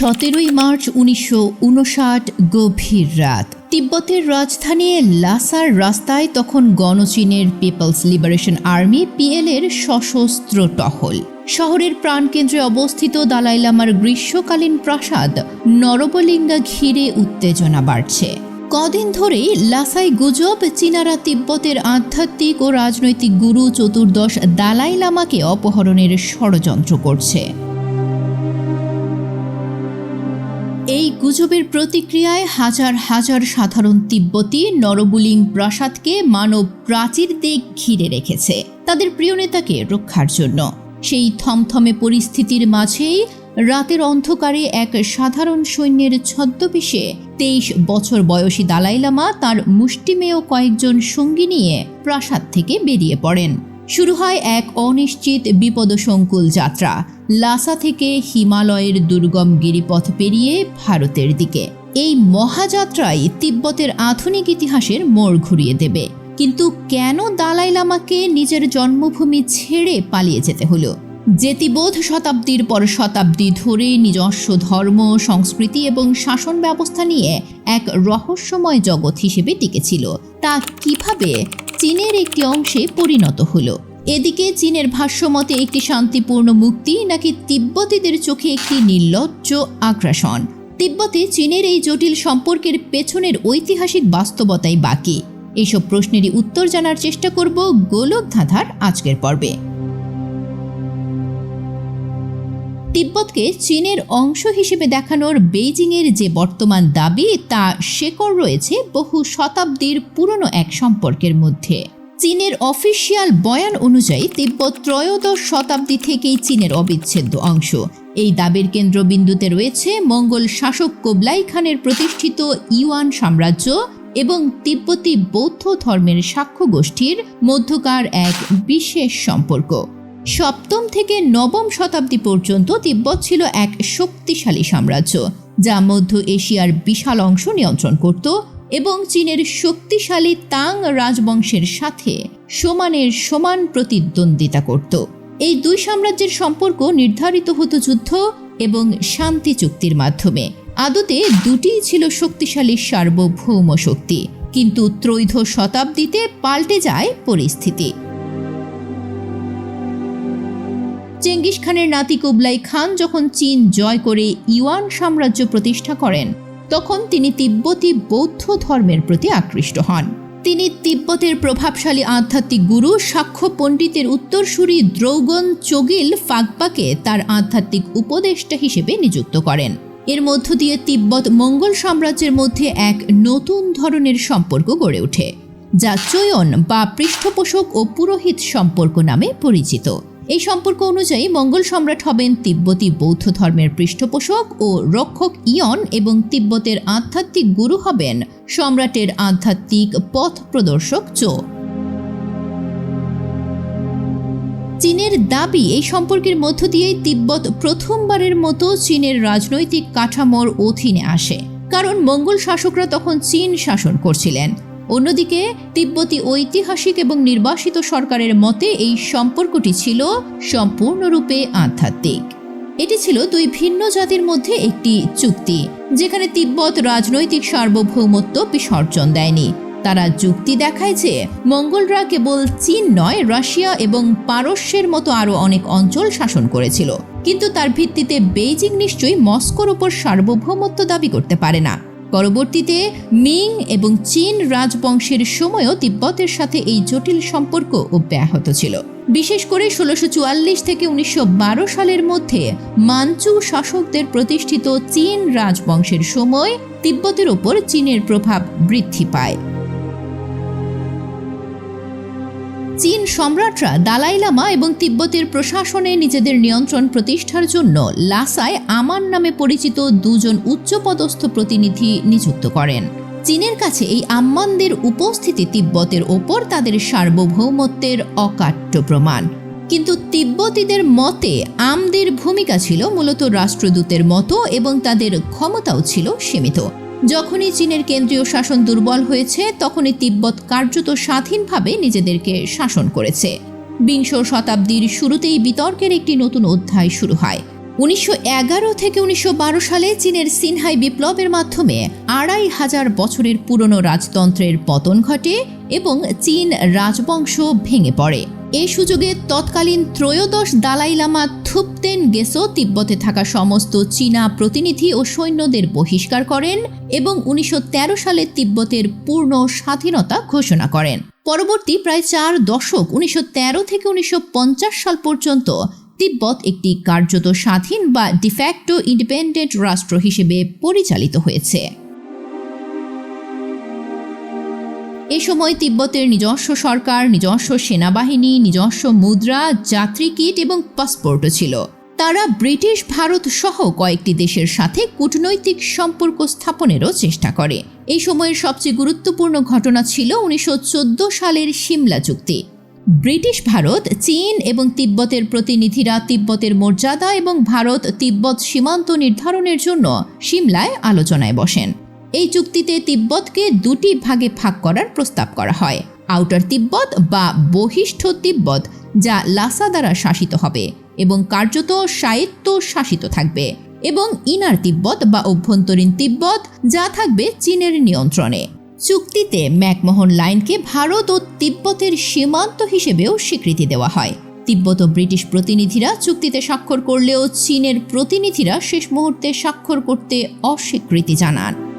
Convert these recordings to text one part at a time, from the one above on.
সতেরোই মার্চ উনিশশো উনষাট গভীর রাত। তিব্বতের রাজধানী লাসার রাস্তায় তখন গণচীনের পিপলস লিবারেশন আর্মি পিএল এর সশস্ত্র টহল। শহরের প্রাণকেন্দ্রে অবস্থিত দালাই লামার গ্রীষ্মকালীন প্রাসাদ নরবলিঙ্গা ঘিরে উত্তেজনা বাড়ছে। কদিন ধরেই লাসাই গুজব চীনারা তিব্বতের আধ্যাত্মিক ও রাজনৈতিক গুরু চতুর্দশ দালাই লামাকে অপহরণের ষড়যন্ত্র করছে। এই গুজবের প্রতিক্রিয়ায় হাজার হাজার সাধারণ তিব্বতী নরবুলিং প্রাসাদকে মানব প্রাচীর দিক ঘিরে রেখেছে তাদের প্রিয় নেতাকে রক্ষার জন্য। সেই থমথমে পরিস্থিতির মাঝেই রাতের অন্ধকারে এক সাধারণ সৈন্যের ছদ্মবেশে তেইশ বছর বয়সী দালাই লামা তার মুষ্টিমেয় কয়েকজন সঙ্গী নিয়ে প্রাসাদ থেকে বেরিয়ে পড়েন। শুরু হয় এক অনিশ্চিত বিপদসংকুল যাত্রা। লাসা থেকে হিমালয়ের দুর্গম গিরিপথ পেরিয়ে ভারতের দিকে। এই মহাযাত্রাই তিব্বতের আধুনিক ইতিহাসের মোড় ঘুরিয়ে দেবে। কিন্তু কেন দালাই লামাকে নিজের জন্মভূমি ছেড়ে পালিয়ে যেতে হলো? জেতিবোধ শতাব্দীর পর শতাব্দী ধরে নিজস্ব ধর্ম, সংস্কৃতি এবং শাসন ব্যবস্থা নিয়ে এক রহস্যময় জগৎ হিসেবে টিকেছিল তা কীভাবে চীনের একটি অংশে পরিণত হলো? এদিকে চীনের ভাষ্যমতে একটি শান্তিপূর্ণ মুক্তি নাকি তিব্বতীদের চোখে একটি নির্লজ্জ আগ্রাসন? তিব্বতে চীনের এই জটিল সম্পর্কের পেছনের ঐতিহাসিক বাস্তবতাই বাকি। এইসব প্রশ্নেরই উত্তর জানার চেষ্টা করব গোলক ধাঁধার আজকের পর্বে। তিব্বতকে চীনের অংশ হিসেবে দেখানোর বেইজিংয়ের যে বর্তমান দাবি, তা শেকড় রয়েছে বহু শতাব্দীর পুরনো এক সম্পর্কের মধ্যে। চীনের অফিসিয়াল বয়ান অনুযায়ী তিব্বত ত্রয়োদশ শতাব্দী থেকেই চীনের অবিচ্ছেদ্য অংশ। এই দাবির কেন্দ্রবিন্দুতে রয়েছে মঙ্গল শাসক কোবলাই খানের প্রতিষ্ঠিত ইউয়ান সাম্রাজ্য এবং তিব্বতী বৌদ্ধ ধর্মের সাক্ষ্য গোষ্ঠীর মধ্যকার এক বিশেষ সম্পর্ক। সপ্তম থেকে নবম শতাব্দী পর্যন্ত তিব্বত ছিল এক শক্তিশালী সাম্রাজ্য, যা মধ্য এশিয়ার বিশাল অংশ নিয়ন্ত্রণ করত এবং চীনের শক্তিশালী তাং রাজবংশের সাথে সমানের সমান প্রতিদ্বন্দ্বিতা করত। এই দুই সাম্রাজ্যের সম্পর্ক নির্ধারিত হতো যুদ্ধ এবং শান্তি চুক্তির মাধ্যমে। আদতে দুটিই ছিল শক্তিশালী সার্বভৌম শক্তি, কিন্তু ত্রৈধ শতাব্দীতে পাল্টে যায় পরিস্থিতি। চেঙ্গিস খানের নাতি কুবলাই খান যখন চীন জয় করে ইউয়ান সাম্রাজ্য প্রতিষ্ঠা করেন তখন তিনি তিব্বতী বৌদ্ধ ধর্মের প্রতি আকৃষ্ট হন। তিনি তিব্বতের প্রভাবশালী আধ্যাত্মিক গুরু সাক্ষ্য পণ্ডিতের উত্তরসূরি দ্রৌগন চোগিল ফাকবাকে তার আধ্যাত্মিক উপদেষ্টা হিসেবে নিযুক্ত করেন। এর মধ্য দিয়ে তিব্বত মঙ্গল সাম্রাজ্যের মধ্যে এক নতুন ধরনের সম্পর্ক গড়ে ওঠে, যা চয়ন বা পৃষ্ঠপোষক ও পুরোহিত সম্পর্ক নামে পরিচিত। এই সম্পর্ক অনুযায়ী মঙ্গল সম্রাট হবেন তিব্বতী বৌদ্ধ ধর্মের পৃষ্ঠপোষক ও রক্ষক ইয়ন এবং তিব্বতের আধ্যাত্মিক গুরু হবেন সম্রাটের আধ্যাত্মিক পথ প্রদর্শক চো। চীনের দাবি, এই সম্পর্কের মধ্য দিয়েই তিব্বত প্রথমবারের মতো চীনের রাজনৈতিক কাঠামোর অধীনে আসে, কারণ মঙ্গল শাসকরা তখন চীন শাসন করছিলেন। অন্যদিকে তিব্বতী ঐতিহাসিক এবং নির্বাসিত সরকারের মতে এই সম্পর্কটি ছিল সম্পূর্ণরূপে আধ্যাত্মিক। এটি ছিল দুই ভিন্ন জাতির মধ্যে একটি চুক্তি, যেখানে তিব্বত রাজনৈতিক সার্বভৌমত্ব বিসর্জন দেয়নি। তারা যুক্তি দেখায় যে মঙ্গলরা কেবল চীন নয়, রাশিয়া এবং পারস্যের মতো আরও অনেক অঞ্চল শাসন করেছিল। কিন্তু তার ভিত্তিতে বেইজিং নিশ্চয়ই মস্কোর ওপর সার্বভৌমত্ব দাবি করতে পারে না। পরবর্তীতে মিং এবং চীন রাজবংশের সময়ও তিব্বতের সাথে এই জটিল সম্পর্ক অব্যাহত ছিল। বিশেষ করে ষোলোশো থেকে উনিশশো বারো সালের মধ্যে মানচু শাসকদের প্রতিষ্ঠিত চীন রাজবংশের সময় তিব্বতের ওপর চীনের প্রভাব বৃদ্ধি পায়। চীন সম্রাটরা দালাই লামা এবং তিব্বতের প্রশাসনে নিজেদের নিয়ন্ত্রণ প্রতিষ্ঠার জন্য লাসায় আমান নামে পরিচিত দুজন উচ্চপদস্থ প্রতিনিধি নিযুক্ত করেন। চীনের কাছে এই আম্মানদের উপস্থিতি তিব্বতের ওপর তাদের সার্বভৌমত্বের অকাট্য প্রমাণ। কিন্তু তিব্বতীদের মতে আমদের ভূমিকা ছিল মূলত রাষ্ট্রদূতের মতো এবং তাদের ক্ষমতাও ছিল সীমিত। যখনই চীনের কেন্দ্রীয় শাসন দুর্বল হয়েছে, তখনই তিব্বত কার্যত স্বাধীনভাবে নিজেদেরকে শাসন করেছে। বিংশ শতাব্দীর শুরুতেই বিতর্কের একটি নতুন অধ্যায় শুরু হয়। উনিশশো এগারো থেকে উনিশশো বারো সালে চীনের সিনহাই বিপ্লবের মাধ্যমে আড়াই হাজার বছরের পুরনো রাজতন্ত্রের পতন ঘটে এবং চীন রাজবংশ ভেঙে পড়ে। এই সুযোগে তৎকালীন ত্রয়োদশ দালাই লামা থুপতেন গেসো তিব্বতে থাকা সমস্ত চীনা প্রতিনিধি ও সৈন্যদের বহিষ্কার করেন এবং উনিশশো তেরো সালে তিব্বতের পূর্ণ স্বাধীনতা ঘোষণা করেন। পরবর্তী প্রায় চার দশক, উনিশশো তেরো থেকে উনিশশো পঞ্চাশ সাল পর্যন্ত তিব্বত একটি কার্যত স্বাধীন বা ডিফ্যাক্টো ইন্ডিপেন্ডেন্ট রাষ্ট্র হিসেবে পরিচালিত হয়েছে। এ সময় তিব্বতের নিজস্ব সরকার, নিজস্ব সেনাবাহিনী, নিজস্ব মুদ্রা, যাত্রী কিট এবং পাসপোর্টও ছিল। তারা ব্রিটিশ ভারত সহ কয়েকটি দেশের সাথে কূটনৈতিক সম্পর্ক স্থাপনেরও চেষ্টা করে। এই সময়ের সবচেয়ে গুরুত্বপূর্ণ ঘটনা ছিল উনিশশো চোদ্দ সালের সিমলা চুক্তি। ব্রিটিশ ভারত, চীন এবং তিব্বতের প্রতিনিধিরা তিব্বতের মর্যাদা এবং ভারত তিব্বত সীমান্ত নির্ধারণের জন্য সিমলায় আলোচনায় বসেন। এই চুক্তিতে তিব্বতকে দুটি ভাগে ভাগ করার প্রস্তাব করা হয়, আউটার তিব্বত বা বহিষ্ঠ তিব্বত, যা লাসা দ্বারা শাসিত হবে এবং কার্যত সাহিত্য শাসিত থাকবে এবং ইনার তিব্বত বা অভ্যন্তরীণ তিব্বত, যা থাকবে চীনের নিয়ন্ত্রণে। চুক্তিতে ম্যাকমোহন লাইনকে ভারত ও তিব্বতের সীমান্ত হিসেবেও স্বীকৃতি দেওয়া হয়। তিব্বত ও ব্রিটিশ প্রতিনিধিরা চুক্তিতে স্বাক্ষর করলেও চীনের প্রতিনিধিরা শেষ মুহূর্তে স্বাক্ষর করতে অস্বীকৃতি জানান।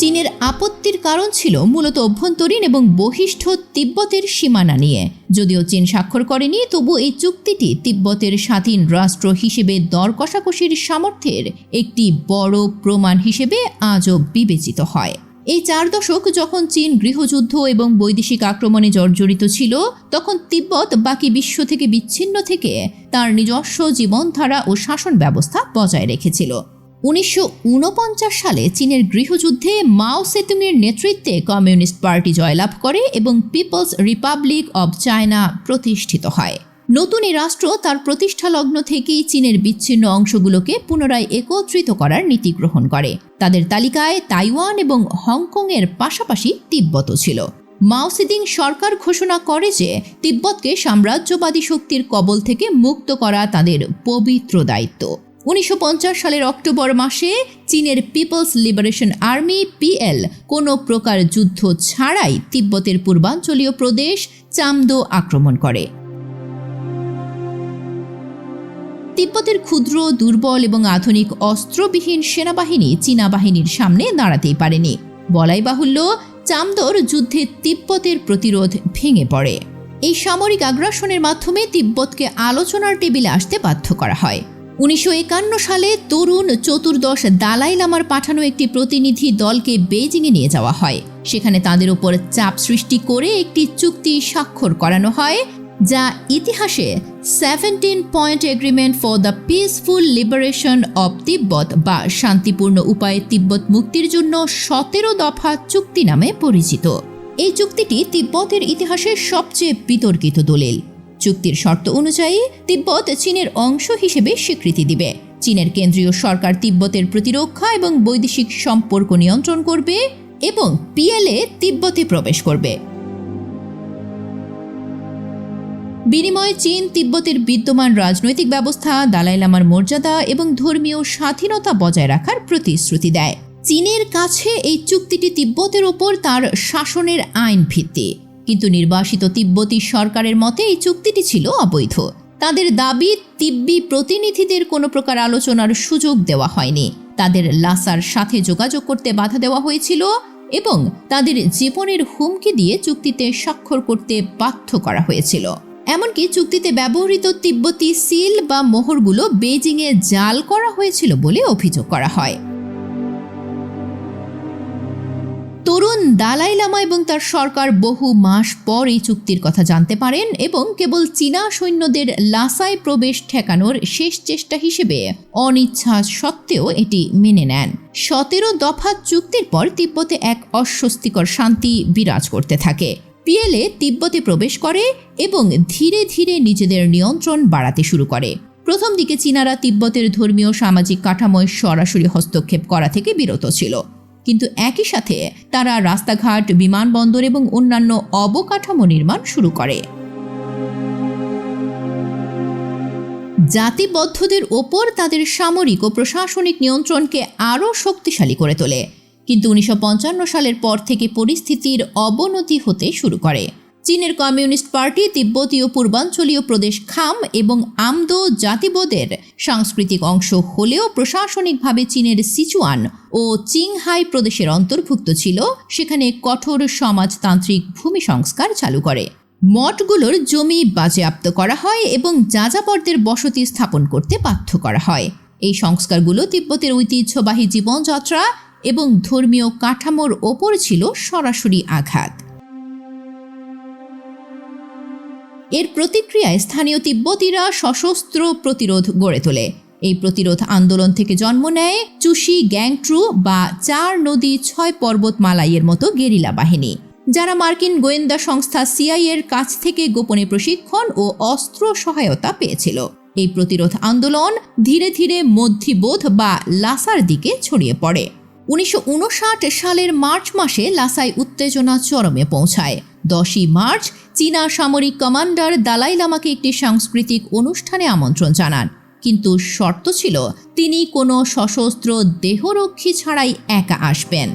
চীনের আপত্তির কারণ ছিল মূলত অভ্যন্তরীণ এবং বহিষ্ঠ তিব্বতের সীমানা নিয়ে। যদিও চীন স্বাক্ষর করেনি, তবু এই চুক্তিটি তিব্বতের স্বাধীন রাষ্ট্র হিসেবে দর কষাকষির সামর্থ্যের একটি বড় প্রমাণ হিসেবে আজও বিবেচিত হয়। এই চার দশক যখন চীন গৃহযুদ্ধ এবং বৈদেশিক আক্রমণে জর্জরিত ছিল, তখন তিব্বত বাকি বিশ্ব থেকে বিচ্ছিন্ন থেকে তার নিজস্ব জীবনধারা ও শাসন ব্যবস্থা বজায় রেখেছিল। উনিশশো উনপঞ্চাশ সালে চীনের গৃহযুদ্ধে মাও সেতুংয়ের নেতৃত্বে কমিউনিস্ট পার্টি জয়লাভ করে এবং পিপলস রিপাবলিক অব চায়না প্রতিষ্ঠিত হয়। নতুন এই রাষ্ট্র তার প্রতিষ্ঠা লগ্ন থেকেই চীনের বিচ্ছিন্ন অংশগুলোকে পুনরায় একত্রিত করার নীতি গ্রহণ করে। তাদের তালিকায় তাইওয়ান এবং হংকংয়ের পাশাপাশি তিব্বতও ছিল। মাওসিদিং সরকার ঘোষণা করে যে তিব্বতকে সাম্রাজ্যবাদী শক্তির কবল থেকে মুক্ত করা তাদের পবিত্র দায়িত্ব। উনিশশো পঞ্চাশ সালের অক্টোবর মাসে চীনের পিপলস লিবারেশন আর্মি, পিএল, কোনো প্রকার যুদ্ধ ছাড়াই তিব্বতের পূর্বাঞ্চলীয় প্রদেশ চামদো আক্রমণ করে। তিব্বতের ক্ষুদ্র, দুর্বল এবং আধুনিক অস্ত্রবিহীন সেনাবাহিনী চীনা বাহিনীর সামনে দাঁড়াতেই পারেনি। বলাই বাহুল্য চামদোর যুদ্ধে তিব্বতের প্রতিরোধ ভেঙে পড়ে। এই সামরিক আগ্রাসনের মাধ্যমে তিব্বতকে আলোচনার টেবিলে আসতে বাধ্য করা হয়। উনিশশো একান্ন সালে তরুণ চতুর্দশ দালাই লামার পাঠানো একটি প্রতিনিধি দলকে বেজিংয়ে নিয়ে যাওয়া হয়। সেখানে তাদের উপর চাপ সৃষ্টি করে একটি চুক্তি স্বাক্ষর করানো হয়, যা ইতিহাসে seventeen point agreement for the peaceful liberation of Tibet বা শান্তিপূর্ণ উপায়ে তিব্বত মুক্তির জন্য সতেরো দফা চুক্তি নামে পরিচিত। এই চুক্তিটি তিব্বতের ইতিহাসের সবচেয়ে বিতর্কিত দলিল। চুক্তির শর্ত অনুযায়ী তিব্বত চীনের অংশ হিসেবে স্বীকৃতি দিবে। চীনের কেন্দ্রীয় সরকার তিব্বতের প্রতিরক্ষা এবং বৈদেশিক সম্পর্ক নিয়ন্ত্রণ করবে এবং পিএলএ তিব্বতে প্রবেশ করবে। বিনিময়ে চীন তিব্বতের বিদ্যমান রাজনৈতিক ব্যবস্থা দালাই লামার মর্যাদা এবং ধর্মীয় স্বাধীনতা বজায় রাখার প্রতিশ্রুতি দেয়। চীনের কাছে এই চুক্তিটি তিব্বতের ওপর তার শাসনের আইন ভিত্তি কিন্তু নির্বাসিত তিব্বতী সরকারের মতে এই চুক্তিটি ছিল অবৈধ। তাদের দাবি, তিব্বি প্রতিনিধিদের কোনো প্রকার আলোচনার সুযোগ দেওয়া হয়নি। তাদের লাসার সাথে যোগাযোগ করতে বাধা দেওয়া হয়েছিল এবং তাদের জীবনের হুমকি দিয়ে চুক্তিতে স্বাক্ষর করতে বাধ্য করা হয়েছিল। এমনকি চুক্তিতে ব্যবহৃত তিব্বতী সিল বা মোহরগুলো বেজিংয়ে জাল করা হয়েছিল বলে অভিযোগ করা হয়। তরুণ দালাই লামা এবং তার সরকার বহু মাস পর এই চুক্তির কথা জানতে পারেন এবং কেবল চীনা সৈন্যদের লাসায় প্রবেশ ঠেকানোর শেষ চেষ্টা হিসেবে অনিচ্ছা সত্ত্বেও এটি মেনে নেন। সতেরো দফা চুক্তির পর তিব্বতে এক অস্বস্তিকর শান্তি বিরাজ করতে থাকে। পিএলএ তিব্বতে প্রবেশ করে এবং ধীরে ধীরে নিজেদের নিয়ন্ত্রণ বাড়াতে শুরু করে। প্রথম দিকে চীনারা তিব্বতের ধর্মীয় সামাজিক কাঠামোয় সরাসরি হস্তক্ষেপ করা থেকে বিরত ছিল। কিন্তু একই সাথে তারা রাস্তাঘাট, বিমানবন্দর এবং অন্যান্য অবকাঠামো নির্মাণ শুরু করে। জাতিবদ্ধদের ওপর তাদের সামরিক ও প্রশাসনিক নিয়ন্ত্রণকে আরও শক্তিশালী করে তোলে। কিন্তু উনিশশো পঞ্চান্ন সালের পর থেকে পরিস্থিতির অবনতি হতে শুরু করে। চীনের কমিউনিস্ট পার্টি তিব্বতীয় পূর্বাঞ্চলীয় প্রদেশ খাম এবং আমদো জাতিবোধের সাংস্কৃতিক অংশ হলেও প্রশাসনিকভাবে চীনের সিচুয়ান ও চিংহাই প্রদেশের অন্তর্ভুক্ত ছিল, সেখানে কঠোর সমাজতান্ত্রিক ভূমি সংস্কার চালু করে। মঠগুলোর জমি বাজেয়াপ্ত করা হয় এবং যাযাবরদের বসতি স্থাপন করতে বাধ্য করা হয়। এই সংস্কারগুলো তিব্বতের ঐতিহ্যবাহী জীবনযাত্রা এবং ধর্মীয় কাঠামোর ওপর ছিল সরাসরি আঘাত। এর প্রতিক্রিয়ায় স্থানীয় তিব্বতীরা সশস্ত্র প্রতিরোধ গড়ে তোলে। এই প্রতিরোধ আন্দোলন থেকে জন্ম নেয় চুশি গ্যাংট্রু বা চার নদী ছয় পর্বতমালাইয়ের মতো গেরিলা বাহিনী, যারা মার্কিন গোয়েন্দা সংস্থা সিআই এর কাছ থেকে গোপনে প্রশিক্ষণ ও অস্ত্র সহায়তা পেয়েছিল। এই প্রতিরোধ আন্দোলন ধীরে ধীরে মধ্যিবোধ বা লাসার দিকে ছড়িয়ে পড়ে। উনিশশো উনষাট সালের মার্চ মাসে লাসাই উত্তেজনা চরমে পৌঁছায়। দশই মার্চ, চীনা সামরিক কমান্ডার দালাই লামাকে একটি সাংস্কৃতিক অনুষ্ঠানে আমন্ত্রণ জানান। কিন্তু শর্ত ছিল, তিনি কোনো সশস্ত্র দেহরক্ষী ছাড়াই একা আসবেন।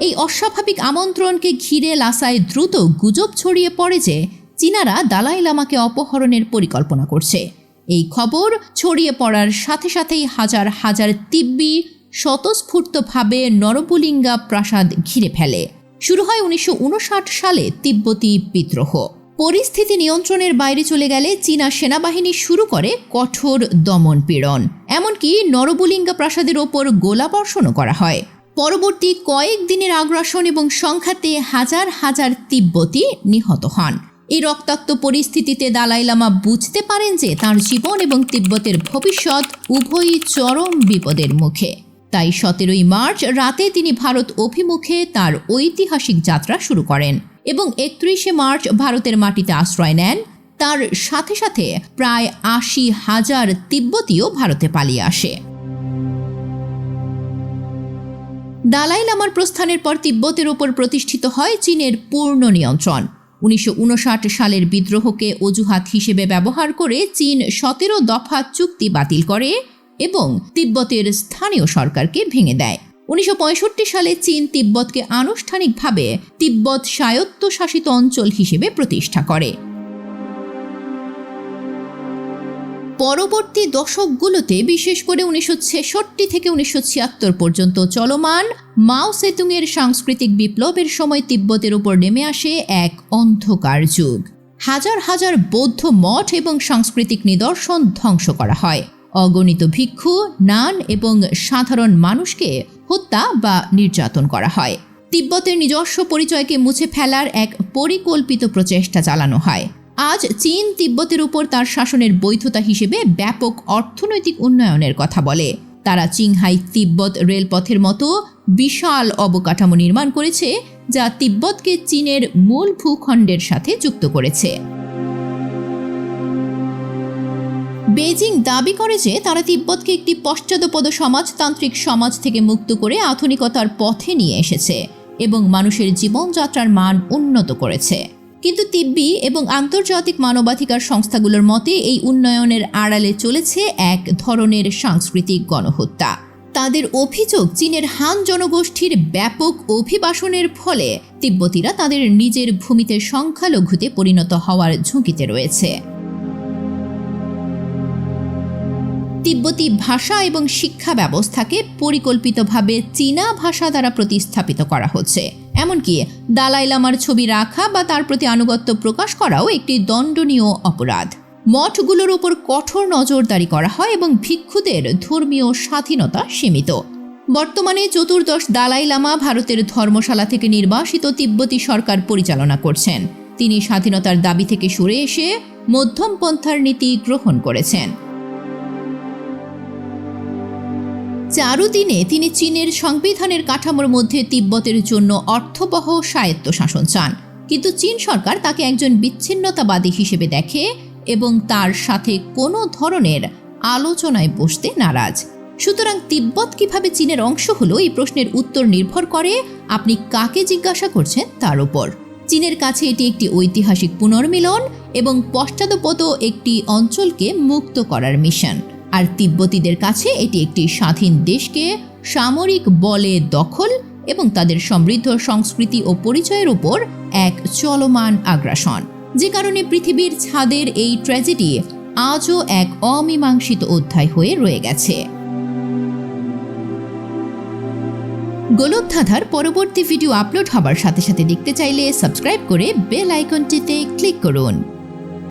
এই অস্বাভাবিক আমন্ত্রণকে ঘিরে লাসায় দ্রুত গুজব ছড়িয়ে পড়ে যে, চীনারা দালাই লামাকে অপহরণের পরিকল্পনা করছে। এই খবর ছড়িয়ে পড়ার সাথে সাথেই হাজার হাজার তিব্বি স্বতঃস্ফূর্তভাবে নরবলিঙ্গা প্রাসাদ ঘিরে ফেলে। শুরু হয় উনিশশো উনষাট সালে তিব্বতী বিদ্রোহ। পরিস্থিতি নিয়ন্ত্রণের বাইরে চলে গেলে চীনা সেনাবাহিনী শুরু করে কঠোর দমন পীড়ন। এমনকি নরবলিঙ্গা প্রাসাদের ওপর গোলাবর্ষণও করা হয়। পরবর্তী কয়েক দিনের আগ্রাসন এবং সংখ্যাতে হাজার হাজার তিব্বতী নিহত হন। এই রক্তাক্ত পরিস্থিতিতে দালাই লামা বুঝতে পারেন যে তার জীবন এবং তিব্বতের ভবিষ্যৎ উভয়ই চরম বিপদের মুখে। তাই সতেরোই মার্চ রাতে তিনি ভারত অভিমুখে তার ঐতিহাসিক যাত্রা শুরু করেন এবং একত্রিশে মার্চ ভারতের মাটিতে আশ্রয় নেন। তার সাথে সাথে প্রায় আশি হাজার তিব্বতীও ভারতে পালিয়ে আসে। দালাই লামার প্রস্থানের পর তিব্বতের ওপর প্রতিষ্ঠিত হয় চীনের পূর্ণ নিয়ন্ত্রণ। উনিশশো উনষাট সালের বিদ্রোহকে অজুহাত হিসেবে ব্যবহার করে চীন সতেরো দফা চুক্তি বাতিল করে এবং তিব্বতের স্থানীয় সরকারকে ভেঙে দেয়। উনিশশো পঁয়ষট্টি সালে চীন তিব্বতকে আনুষ্ঠানিকভাবে তিব্বত স্বায়ত্তশাসিত অঞ্চল হিসেবে প্রতিষ্ঠা করে। পরবর্তী দশকগুলোতে, বিশেষ করে উনিশশো ছেষট্টি থেকে উনিশশো ছিয়াত্তর পর্যন্ত চলমান মাও সেতুংয়ের সাংস্কৃতিক বিপ্লবের সময় তিব্বতের উপর নেমে আসে এক অন্ধকার যুগ। হাজার হাজার বৌদ্ধ মঠ এবং সাংস্কৃতিক নিদর্শন ধ্বংস করা হয়। অগণিত ভিক্ষু, নান এবং সাধারণ মানুষকে হত্যা বা নির্যাতন করা হয়। তিব্বতের নিজস্ব পরিচয়কে মুছে ফেলার এক পরিকল্পিত প্রচেষ্টা চালানো হয়। আজ চীন তিব্বতের উপর তার শাসনের বৈধতা হিসেবে ব্যাপক অর্থনৈতিক উন্নয়নের কথা বলে। তারা চিংহাই তিব্বত রেলপথের মতো বিশাল অবকাঠামো নির্মাণ করেছে, যা তিব্বতকে চীনের মূল ভূখণ্ডের সাথে যুক্ত করেছে। বেজিং দাবি করে যে তারা তিব্বতকে একটি পশ্চাদপদ সমাজতান্ত্রিক সমাজ থেকে মুক্ত করে আধুনিকতার পথে নিয়ে এসেছে এবং মানুষের জীবনযাত্রার মান উন্নত করেছে। কিন্তু তিব্বি এবং আন্তর্জাতিক মানবাধিকার সংস্থাগুলোর মতে এই উন্নয়নের আড়ালে চলেছে এক ধরনের সাংস্কৃতিক গণহত্যা। তাদের অভিযোগ, চীনের হান জনগোষ্ঠীর ব্যাপক অভিবাসনের ফলে তিব্বতীরা তাদের নিজের ভূমিতে সংখ্যালঘুতে পরিণত হওয়ার ঝুঁকিতে রয়েছে। তিব্বতী ভাষা এবং শিক্ষা ব্যবস্থাকে পরিকল্পিতভাবে চীনা ভাষা দ্বারা প্রতিস্থাপিত করা হচ্ছে। এমনকি দালাই লামার ছবি রাখা বা তার প্রতি আনুগত্য প্রকাশ করাও একটি দণ্ডনীয় অপরাধ। মঠগুলোর উপর কঠোর নজরদারি করা হয় এবং ভিক্ষুদের ধর্মীয় স্বাধীনতা সীমিত। বর্তমানে চতুর্দশ দালাই লামা ভারতের ধর্মশালা থেকে নির্বাসিত তিব্বতী সরকার পরিচালনা করছেন। তিনি স্বাধীনতার দাবি থেকে সরে এসে মধ্যমপন্থার নীতি গ্রহণ করেছেন। চারুদিনে তিনি চীনের সংবিধানের কাঠামোর মধ্যে তিব্বতের জন্য অর্থবহ স্বায়ত্ত শাসন চান। কিন্তু চীন সরকার তাকে একজন বিচ্ছিন্নতাবাদী হিসেবে দেখে এবং তার সাথে কোনো ধরনের আলোচনায় বসতে নারাজ। সুতরাং তিব্বত কীভাবে চীনের অংশ হলো এই প্রশ্নের উত্তর নির্ভর করে আপনি কাকে জিজ্ঞাসা করছেন তার উপর। চীনের কাছে এটি একটি ঐতিহাসিক পুনর্মিলন এবং পশ্চাদপদ একটি অঞ্চলকে মুক্ত করার মিশন। আর তিব্বতীদের কাছে এটি একটি স্বাধীন দেশকে সামরিক বলে দখল এবং তাদের সমৃদ্ধ সংস্কৃতি ও পরিচয়ের উপর এক চলমান আগ্রাসন। যে কারণে পৃথিবীর ছাদের এই ট্র্যাজেডি আজও এক অমীমাংসিত অধ্যায় হয়ে রয়ে গেছে। গোলকধাঁধার পরবর্তী ভিডিও আপলোড হবার সাথে সাথে দেখতে চাইলে সাবস্ক্রাইব করে বেল আইকনটিতে ক্লিক করুন।